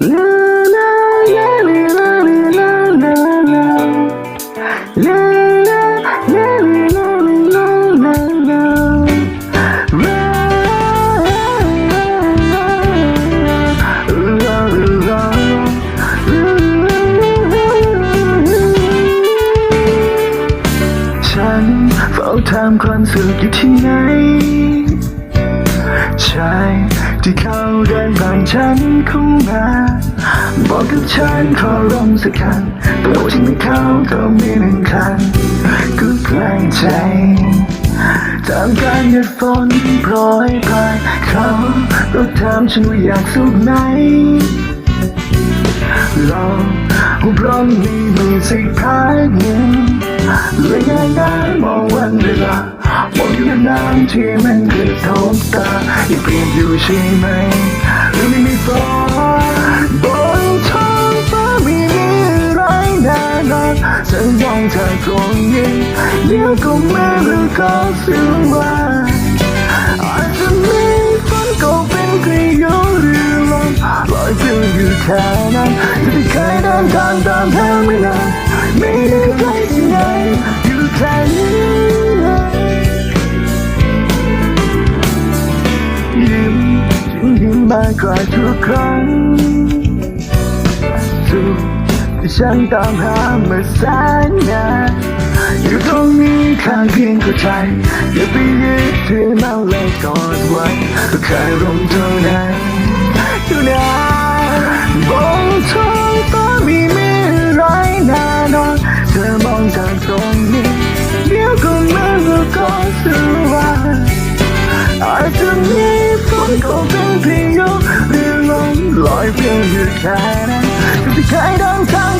ฉันเฝ้าถาความสุขอยู่ที่ไหนใช่ ที่เขาเดินผ่านฉันเข้ามาบอกกับฉันขอร้องสักครั้งแต่ว่าฉันไม่เขาก็มีหนึ่งครั้งก็แกล้งใจตามการหยุดฝนโปรยพายเขาก็ถามฉันว่าอยากสุขไหมเราหุบร้อนมีมือสักพักหนึ่งเลยง่ายง่ายๆมองวันเวลามองอยู่ น้ำที่มันกระทบตายังเปลี่ยนอยู่ใช่ไหมหรือไม่มีฝนบนท้องฟ้าไม่มีอะไรแน่นอนฉันมองเธอตรงนี้เดี๋ยวก็ไม่รู้ก็สึงว่าอาจจะมีฝนก็เป็นแค่โยหรือลมลอยเปลี่ยวอยู่แค่นั้นจะไม่เคยเดินทางตามเธอไม่นานไม่ได้ไกลที่ไหนอยู่แค่นี้ กกว่าทุกครั้งสุขที่ฉันตามหามาแสนนานอยู่ตรงนี้ข้างเพียงเข้าใจอย่าไปยึดถือมันเลยกอดไว้ก็แค่ลมเท่านั้นอยู่นะบนท้องฟ้ามีไม่ไรน่นอนเธอมองจากตรงนี้เดี๋ยวก็ไม่รู้ก็สว่างอาจจะมีฝนก็เป็นเพียงยก ลอยเพียงอยู่แค่นั้นก็ไม่เคยเดินทาง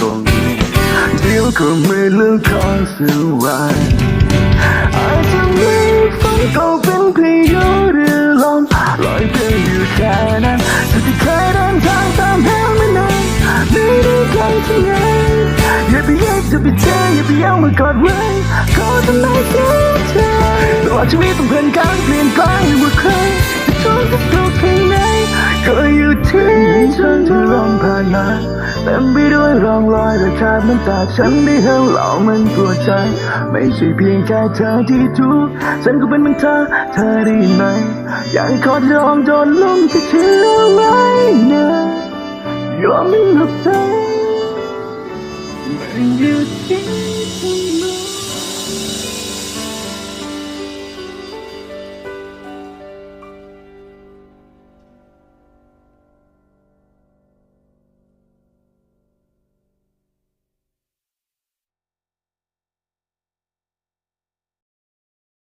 ตรงนี้เดี๋ยวก็ไม่เลือกขอสื่อว่าอาจจะไมีฝนก็เป็นพายุหรือลมลอยเพียงอยู่แค่นั้นจะที่เคยเดินทางตามหาไม่นานไม่ได้ไกลที่ไหนอย่าไปแยกจะไปเจออย่าไปเอามากอดไว้ขอทำไมเสียใจตลอดชีวิตต้องเพื่อนกันเปลี่ยนแปลงไม่ว่าใครจ ฉันที่ลองผ่านมาเต็มไปด้วยร่องรอยและคาบน้ำตาฉันได้เห็นหล่ามันปวดใจ ไม่ใช่เพียงแค่เธอที่ทุกข์ฉันก็เป็นเหมือนเธอเธอได้ไหมอยากให้ขอลองโดนลมจะเชื่อไหมนะยอมไม่หลับตามันอยู่ที่